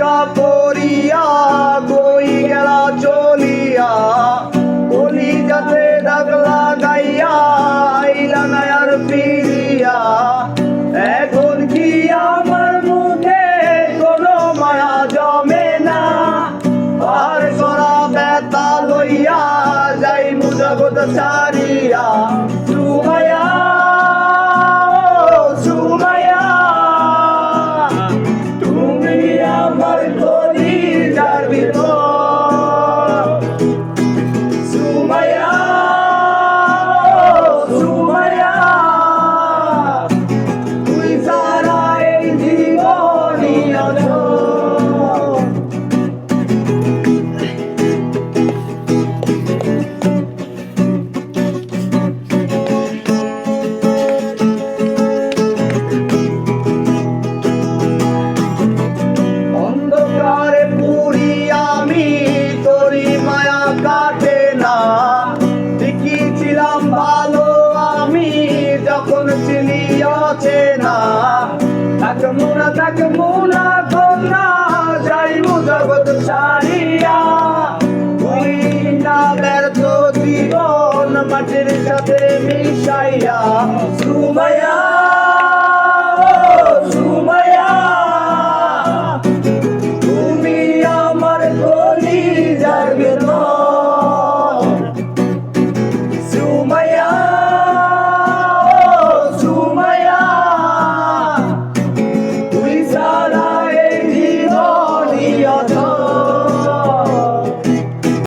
লইয়া পড়িয়া কই গেলা চলিয়া, বলি যাতে ডাকলা গাইয়া, আইলা না আর ফিরিয়া। এখন কি আমার মুখে কোনো মায়া জমে না? আর সরা বেতা লইয়া যাই মুজাগত ছাড়িয়া। আমি যখন চিনি অচেনা তাকে মুনা তাকে মুনা কন্যা যাইব জগৎ ছাড়িয়া। তুই না ব্যর্থ জীবন মাটির সাথে মিশাইয়া সুমায়া